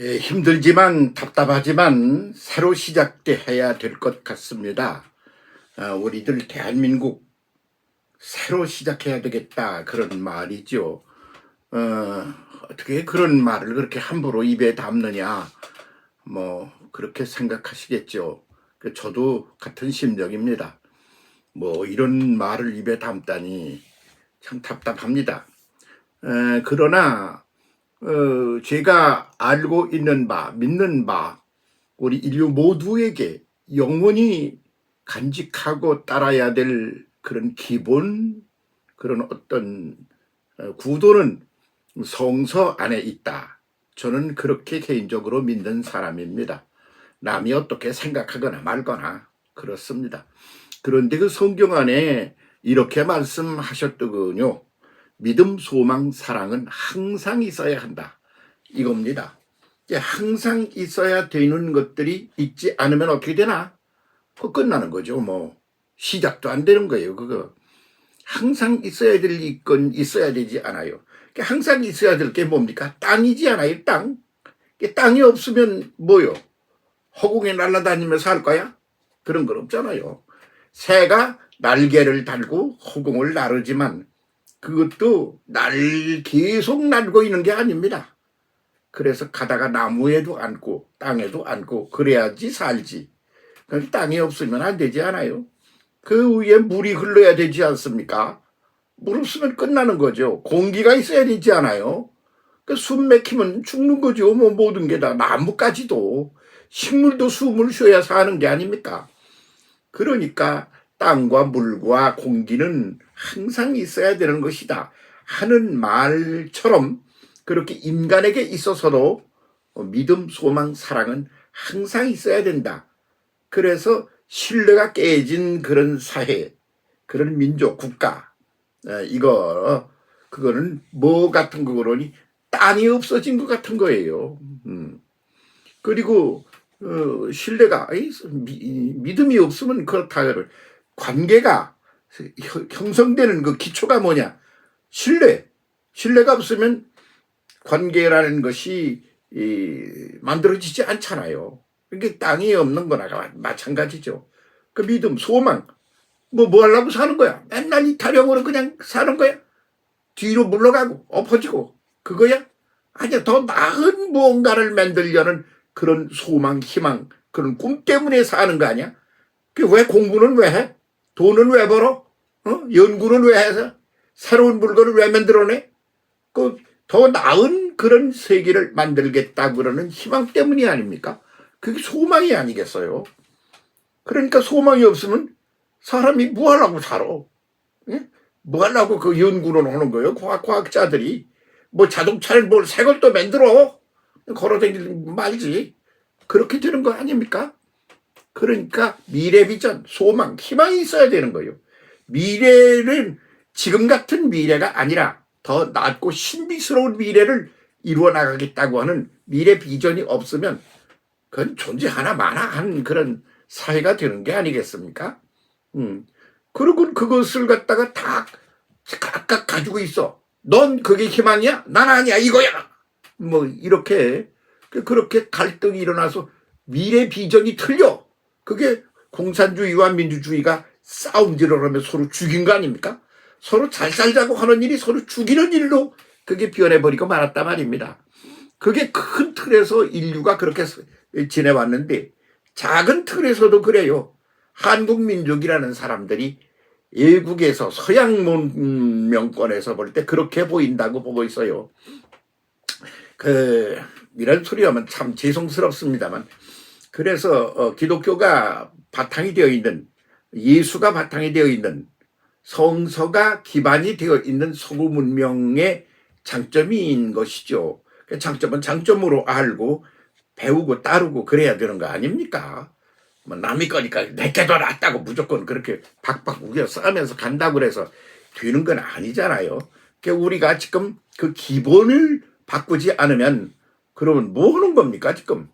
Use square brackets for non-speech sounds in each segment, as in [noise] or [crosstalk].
예, 힘들지만 답답하지만 새로 시작돼야 될 것 같습니다. 아, 우리들 대한민국 새로 시작해야 되겠다 그런 말이죠. 어, 어떻게 그런 말을 그렇게 함부로 입에 담느냐 뭐 그렇게 생각하시겠죠. 그 저도 같은 심정입니다. 뭐 이런 말을 입에 담다니 참 답답합니다. 에, 그러나 어, 제가 알고 있는 바, 믿는 바, 우리 인류 모두에게 영원히 간직하고 따라야 될 그런 기본, 그런 어떤 어, 구도는 성서 안에 있다. 저는 그렇게 개인적으로 믿는 사람입니다. 남이 어떻게 생각하거나 말거나 그렇습니다. 그런데 그 성경 안에 이렇게 말씀하셨더군요. 믿음, 소망, 사랑은 항상 있어야 한다. 이겁니다. 항상 있어야 되는 것들이 있지 않으면 어떻게 되나? 그 끝나는 거죠. 뭐 시작도 안 되는 거예요. 그거 항상 있어야 될 건 있어야 되지 않아요. 그러니까 항상 있어야 될 게 뭡니까? 땅이지 않아요. 땅. 땅이 없으면 뭐요? 허공에 날아다니면서 살 거야? 그런 건 없잖아요. 새가 날개를 달고 허공을 나르지만 그것도 날 계속 날고 있는 게 아닙니다. 그래서 가다가 나무에도 앉고 땅에도 앉고 그래야지 살지. 그 땅이 없으면 안 되지 않아요? 그 위에 물이 흘러야 되지 않습니까? 물 없으면 끝나는 거죠. 공기가 있어야 되지 않아요? 그숨 막히면 죽는 거죠. 뭐 모든 게 다 나무까지도 식물도 숨을 쉬어야 사는 게 아닙니까? 그러니까 땅과 물과 공기는 항상 있어야 되는 것이다 하는 말처럼 그렇게 인간에게 있어서도 믿음, 소망, 사랑은 항상 있어야 된다. 그래서 신뢰가 깨진 그런 사회, 그런 민족, 국가, 어, 이거, 그거는 뭐 같은 거로니 땅이 없어진 것 같은 거예요. 음. 그리고, 어, 신뢰가, 믿음이 없으면 그렇다. 관계가 형- 형성되는 그 기초가 뭐냐? 신뢰. 신뢰가 없으면 관계라는 것이 이, 만들어지지 않잖아요. 이게 땅이 없는 거나 마- 마찬가지죠. 그 믿음, 소망. 뭐, 뭐 하려고 사는 거야? 맨날 이 타령으로 그냥 사는 거야? 뒤로 물러가고, 엎어지고, 그거야? 아니야, 더 나은 무언가를 만들려는 그런 소망, 희망, 그런 꿈 때문에 사는 거 아니야? 그 왜 공부는 왜 해? 돈은 왜 벌어? 어? 연구는 왜 해서? 새로운 물건을 왜 만들어내? 그 더 나은 그런 세계를 만들겠다 그러는 희망 때문이 아닙니까? 그게 소망이 아니겠어요? 그러니까 소망이 없으면 사람이 뭐 하려고 살아? 예? 뭐 하려고 그 연구를 하는 거예요? 과학, 과학자들이. 뭐 자동차를 뭘 새 걸 또 만들어? 걸어 다니지 말지. 그렇게 되는 거 아닙니까? 그러니까 미래 비전, 소망, 희망이 있어야 되는 거예요. 미래는 지금 같은 미래가 아니라 더 낫고 신비스러운 미래를 이루어 나가겠다고 하는 미래 비전이 없으면 그건 존재 하나 마나 한 그런 사회가 되는 게 아니겠습니까? 음. 그리고 그것을 갖다가 다 각각 가지고 있어. 넌 그게 희망이야? 난 아니야. 이거야. 뭐 이렇게 그렇게 갈등이 일어나서 미래 비전이 틀려. 그게 공산주의와 민주주의가 싸움질을 하며 서로 죽인 거 아닙니까? 서로 잘 살자고 하는 일이 서로 죽이는 일로 그게 변해버리고 말았단 말입니다. 그게 큰 틀에서 인류가 그렇게 지내왔는데 작은 틀에서도 그래요. 한국 민족이라는 사람들이 외국에서 서양 문명권에서 볼 때 그렇게 보인다고 보고 있어요. 그 이런 소리 하면 참 죄송스럽습니다만 그래서 어, 기독교가 바탕이 되어 있는 예수가 바탕이 되어 있는 성서가 기반이 되어 있는 서구 문명의 장점인 것이죠. 그 장점은 장점으로 알고 배우고 따르고 그래야 되는 거 아닙니까? 뭐 남의 거니까 내게 더 낫다고 무조건 그렇게 박박 우겨 싸면서 간다고 그래서 되는 건 아니잖아요. 그러니까 우리가 지금 그 기본을 바꾸지 않으면 그러면 뭐 하는 겁니까 지금?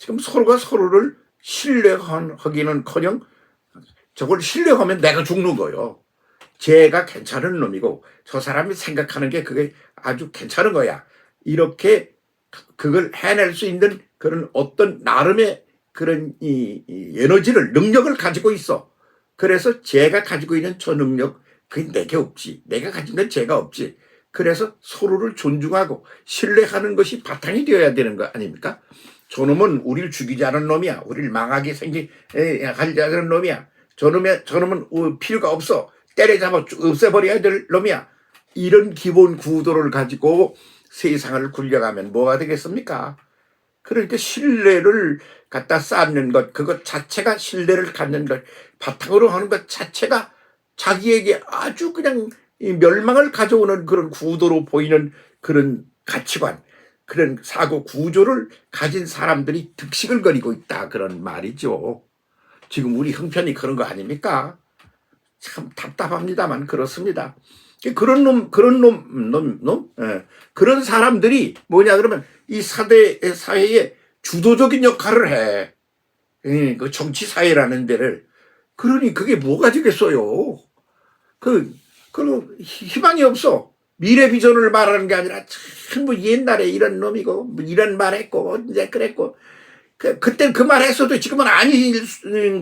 지금 서로가 서로를 신뢰하기는커녕 저걸 신뢰하면 내가 죽는 거요. 쟤가 괜찮은 놈이고 저 사람이 생각하는 게 그게 아주 괜찮은 거야. 이렇게 그걸 해낼 수 있는 그런 어떤 나름의 그런 이, 이 에너지를 능력을 가지고 있어. 그래서 제가 가지고 있는 저 능력 그게 내게 없지. 내가 가진 건 제가 없지. 그래서 서로를 존중하고 신뢰하는 것이 바탕이 되어야 되는 거 아닙니까? 저놈은 우리를 않은 놈이야. 우리를 망하게 생기 않은 놈이야. 저놈의 저놈은 어, 필요가 없어. 때려잡아 없애버려야 될 놈이야. 이런 기본 구도를 가지고 세상을 굴려가면 뭐가 되겠습니까? 그러니까 신뢰를 갖다 쌓는 것, 그것 자체가 신뢰를 갖는 것, 바탕으로 하는 것 자체가 자기에게 아주 그냥 이 멸망을 가져오는 그런 구도로 보이는 그런 가치관, 그런 사고 구조를 가진 사람들이 득식을 거리고 있다. 그런 말이죠. 지금 우리 형편이 그런 거 아닙니까? 참 답답합니다만 그렇습니다. 그런 놈, 그런 놈, 놈, 놈, 예. 그런 사람들이 뭐냐 그러면 이 사대 사회에 주도적인 역할을 해. 예, 그 정치 사회라는 데를. 그러니 그게 뭐가 되겠어요? 그, 그 희망이 없어. 미래 비전을 말하는 게 아니라 전부 옛날에 이런 놈이고 뭐 이런 말 했고 이제 그랬고 그 그땐 그 말 했어도 지금은 아닐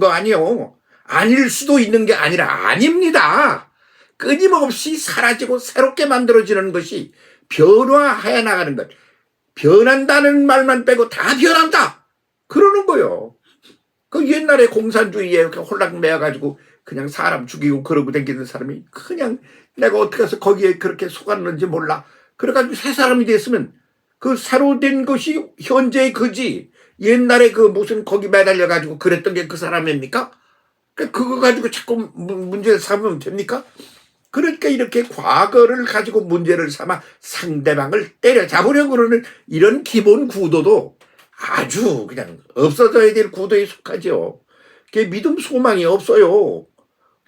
거 아니요. 아닐 수도 있는 게 아니라 아닙니다. 끊임없이 사라지고 새롭게 만들어지는 것이 변화해 나가는 것. 변한다는 말만 빼고 다 변한다. 그러는 거요. 그 옛날에 공산주의에 이렇게 홀랑 매어가지고 그냥 사람 죽이고 그러고 다니는 사람이 그냥 내가 어떻게 해서 거기에 그렇게 속았는지 몰라. 그래가지고 새 사람이 됐으면 그 새로 된 것이 현재의 그지. 옛날에 그 무슨 거기 매달려가지고 그랬던 게 그 사람입니까? 그 그거 가지고 자꾸 문- 문제를 삼으면 됩니까? 그러니까 이렇게 과거를 가지고 문제를 삼아 상대방을 때려잡으려고 그러는 이런 기본 구도도 아주 그냥 없어져야 될 구도에 속하죠. 그게 믿음 소망이 없어요.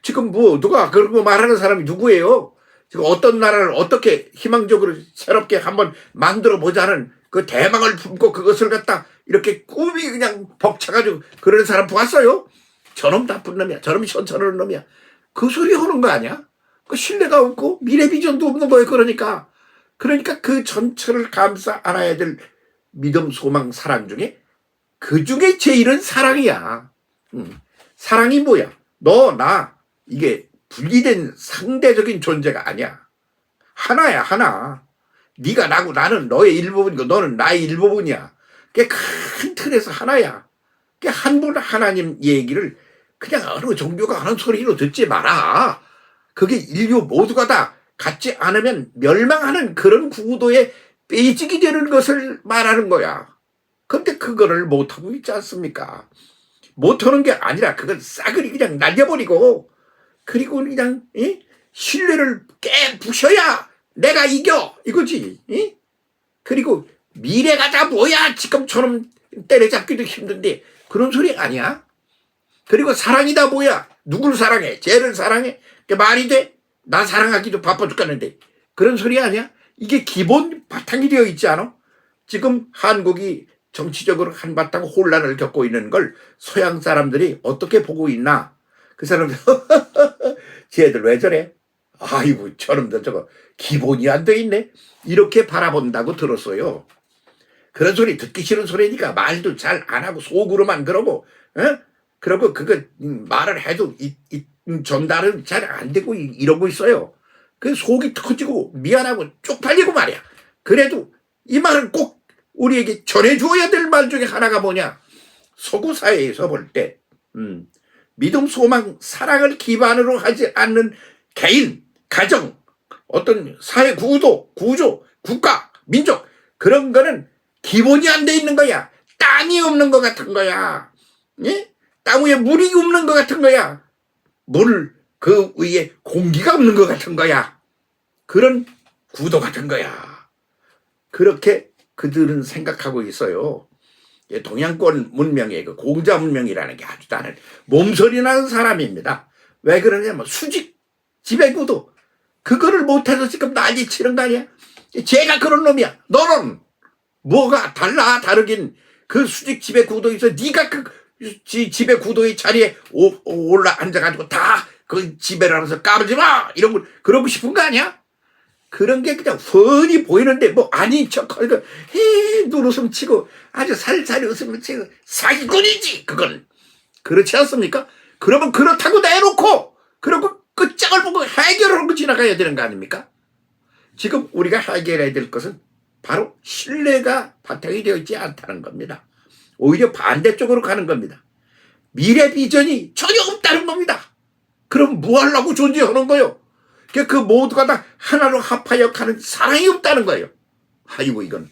지금 뭐 누가 그런 거 말하는 사람이 누구예요? 지금 어떤 나라를 어떻게 희망적으로 새롭게 한번 만들어 보자는 그 대망을 품고 그것을 갖다 이렇게 꿈이 그냥 벅차가지고 그러는 사람 보았어요? 저놈 나쁜 놈이야. 저놈이 현천하는 놈이야. 그 소리 하는 거 아니야? 그 신뢰가 없고 미래 비전도 없는 거예요. 그러니까. 그러니까 그 전체를 감싸 안아야 될 믿음, 소망, 사랑 중에 그 중에 제일은 사랑이야. 음. 사랑이 뭐야? 너, 나 이게 분리된 상대적인 존재가 아니야. 하나야, 하나. 네가 나고 나는 너의 일부분이고 너는 나의 일부분이야. 그게 큰 틀에서 하나야. 그한분 하나님 얘기를 그냥 어느 종교가 하는 소리로 듣지 마라. 그게 인류 모두가 다 갖지 않으면 멸망하는 그런 구도에 빼직이 되는 것을 말하는 거야. 근데 그거를 못하고 있지 않습니까? 못하는 게 아니라 그걸 싸그리 그냥 날려버리고 그리고 그냥 이? 신뢰를 깨 부셔야 내가 이겨 이거지. 이? 그리고 미래가 다 뭐야 지금처럼 때려잡기도 힘든데 그런 소리 아니야? 그리고 사랑이다 뭐야? 누굴 사랑해? 쟤를 사랑해? 그게 말이 돼? 나 사랑하기도 바빠 죽겠는데 그런 소리 아니야? 이게 기본 바탕이 되어 있지 않아? 지금 한국이 정치적으로 한바탕 혼란을 겪고 있는 걸 서양 사람들이 어떻게 보고 있나? 그 사람들 [laughs] 쟤들 왜 저래? 아이고 저놈들 저거 기본이 안 돼 있네. 이렇게 바라본다고 들었어요. 그런 소리 듣기 싫은 소리니까 말도 잘 안 하고 속으로만 그러고 어? 그러고 그거 음, 말을 해도 이, 이, 음, 전달은 잘 안 되고 이- 이러고 있어요. 그 속이 터지고 미안하고 쪽팔리고 말이야. 그래도 이 말은 꼭 우리에게 전해주어야 될 말 중에 하나가 뭐냐? 서구 사회에서 볼 때, 음, 믿음, 소망, 사랑을 기반으로 하지 않는 개인, 가정, 어떤 사회 구도, 구조, 국가, 민족 그런 거는 기본이 안 돼 있는 거야. 땅이 없는 것 같은 거야. 예? 땅 위에 물이 없는 것 같은 거야. 물, 그 위에 공기가 없는 것 같은 거야. 그런 구도 같은 거야. 그렇게 그들은 생각하고 있어요. 예, 동양권 문명의 그 공자 문명이라는 게 아주 나는 몸소리 나는 사람입니다. 왜 그러냐면 수직 지배구도 그거를 못해서 지금 난리 치는 거 아니야? 제가 그런 놈이야. 너는 뭐가 달라 다르긴 그 수직 지배 구도에서 네가 그 지, 지배 구도의 자리에 오, 올라 앉아가지고 다 그 지배를 하면서 까불지 마 이런 걸 그러고 싶은 거 아니야? 그런 게 그냥 훤히 보이는데 뭐 아닌 척하고 헤 눈웃음 치고 아주 살살 웃음을 치고 사기꾼이지 그건 그렇지 않습니까? 그러면 그렇다고 내놓고 그러고 끝장을 보고 해결하고 지나가야 되는 거 아닙니까? 지금 우리가 해결해야 될 것은 바로 신뢰가 바탕이 되어 있지 않다는 겁니다. 오히려 반대쪽으로 가는 겁니다. 미래 비전이 전혀 없다는 겁니다. 그럼 뭐 하려고 존재하는 거요? 그, 그 모두가 다 하나로 합하여 가는 사랑이 없다는 거예요. 아이고 이건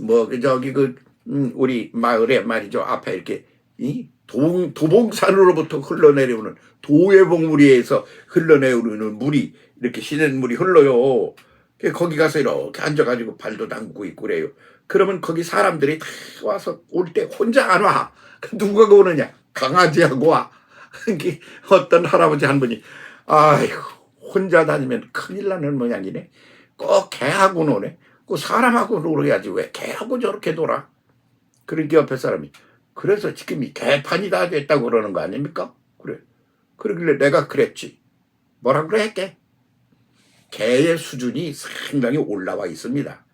뭐그 저기 그 음, 우리 마을에 말이죠 앞에 이렇게 이 도, 도봉산으로부터 흘러내려오는 도예봉물이에서 흘러내려오는 물이 이렇게 시는 물이 흘러요. 그 거기 가서 이렇게 앉아가지고 발도 담그고 있고 그래요. 그러면 거기 사람들이 다 와서 올 때 혼자 안 와. 그 누가 오느냐? 강아지하고 와. [laughs] 어떤 할아버지 한 분이 아이고 혼자 다니면 큰일 나는 모양이네. 꼭 개하고 노네. 꼭 사람하고 놀아야지 왜 개하고 저렇게 놀아? 그러니까 옆에 사람이 그래서 지금 이 개판이 다 됐다고 그러는 거 아닙니까? 그래. 그러길래 내가 그랬지. 뭐라 개? 개의 수준이 상당히 올라와 있습니다.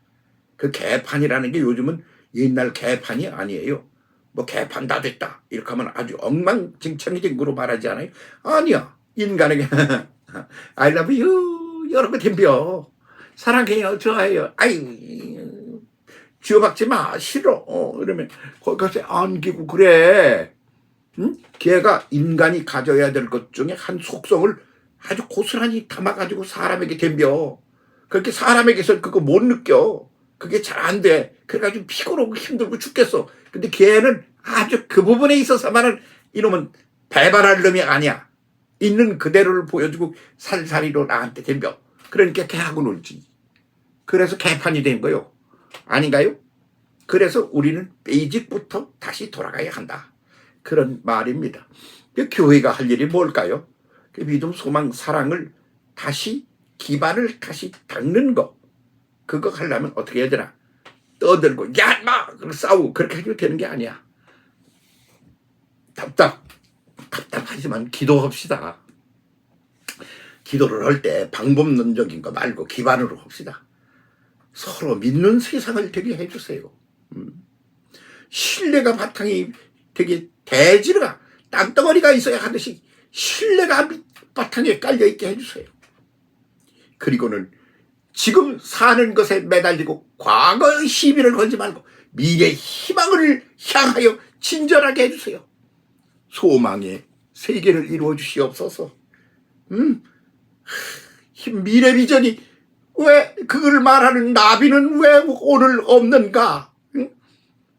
그 개판이라는 게 요즘은 옛날 개판이 아니에요. 뭐 개판 다 됐다. 이렇게 하면 아주 엉망진창이 된 거로 말하지 않아요? 아니야. 인간에게 [laughs] [laughs] I love you. 여러 개 덤벼. 사랑해요. 좋아해요. 아이 쥐어박지 마. 싫어. 어, 이러면 거기 가서 안기고 그래. 응? 걔가 인간이 가져야 될 것 중에 한 속성을 아주 고스란히 담아가지고 사람에게 덤벼. 그렇게 사람에게서 그거 못 느껴. 그게 잘 안 돼. 그래가지고 피곤하고 힘들고 죽겠어. 근데 걔는 아주 그 부분에 있어서만은 이놈은 배반할 놈이 아니야. 있는 그대로를 보여주고 살살이로 나한테 덤벼. 그러니까 걔하고 놀지. 그래서 개판이 된 거요. 아닌가요? 그래서 우리는 베이직부터 다시 돌아가야 한다. 그런 말입니다. 그 교회가 할 일이 뭘까요? 그 믿음, 소망, 사랑을 다시 기반을 다시 닦는 거. 그거 하려면 어떻게 해야 되나? 떠들고 야 마! 싸우고 그렇게 해도 되는 게 아니야. 답답 답답하지만 기도합시다. 기도를 할 때 방법론적인 거 말고 기반으로 합시다. 서로 믿는 세상을 되게 해주세요. 음. 신뢰가 바탕이 되게 대지가 땅덩어리가 있어야 하듯이 신뢰가 바탕에 깔려있게 해주세요. 그리고는 지금 사는 것에 매달리고 과거의 시비를 걸지 말고 미래 희망을 향하여 친절하게 해주세요. 소망의 세계를 이루어 주시옵소서. 음, 미래 비전이 왜 그걸 말하는 나비는 왜 오늘 없는가? 응?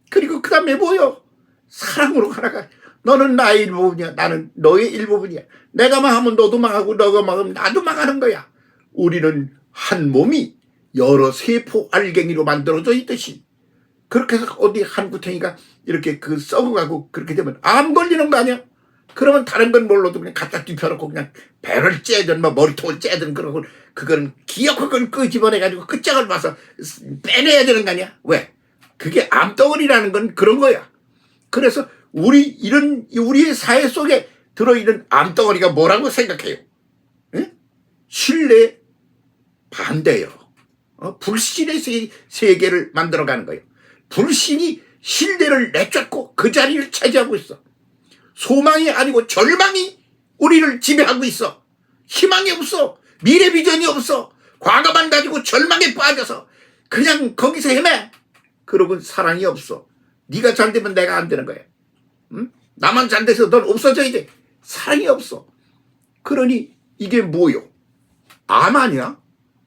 그리고 그 다음에 뭐요? 사랑으로 가라가. 너는 나의 일부분이야. 나는 너의 일부분이야. 내가 망하면 너도 망하고 너가 망하면 나도 망하는 거야. 우리는 한 몸이 여러 세포 알갱이로 만들어져 있듯이 그렇게 해서 어디 한 구탱이가 이렇게 그 썩어가고 그렇게 되면 암 걸리는 거 아니야? 그러면 다른 건 몰라도 그냥 갖다 뒤펴놓고 그냥 배를 째든 뭐 머리통을 째든 그러고 그건 기억을 끄집어내가지고 끝장을 봐서 빼내야 되는 거 아니야? 왜? 그게 암덩어리라는 건 그런 거야. 그래서 우리 이런 우리의 사회 속에 들어있는 암덩어리가 뭐라고 생각해요? 응? 신뢰 반대요. 어? 불신의 세, 세계를 만들어가는 거예요. 불신이 신뢰를 내쫓고 그 자리를 차지하고 있어. 소망이 아니고 절망이 우리를 지배하고 있어. 희망이 없어. 미래 비전이 없어. 과거만 가지고 절망에 빠져서 그냥 거기서 헤매. 그러고 사랑이 없어. 네가 잘 되면 내가 안 되는 거야. 응? 나만 잘 돼서 넌 없어져야 돼. 사랑이 없어. 그러니 이게 뭐요? 암 아니야?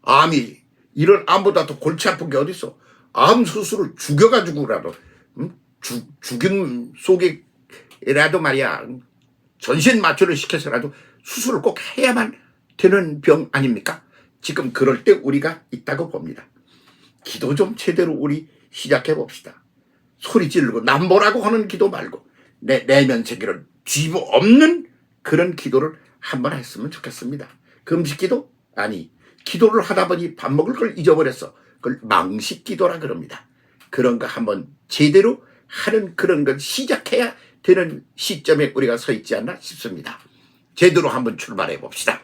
암이 이런 암보다 더 골치 아픈 게 어딨어? 암 수술을 죽여가지고라도 응? 죽, 죽임 속에라도 말이야 전신 마취를 시켜서라도 수술을 꼭 해야만 되는 병 아닙니까? 지금 그럴 때 우리가 있다고 봅니다. 기도 좀 제대로 우리 시작해 봅시다. 소리 지르고 남보라고 하는 기도 말고 내 내면 세계를 뒤집어 없는 그런 기도를 한번 했으면 좋겠습니다. 금식 기도? 아니 기도를 하다 보니 밥 먹을 걸 잊어버렸어. 그걸 망식 기도라 그럽니다. 그런 거 한번 제대로 하는 그런 걸 시작해야 되는 시점에 우리가 서 있지 않나 싶습니다. 제대로 한번 출발해 봅시다.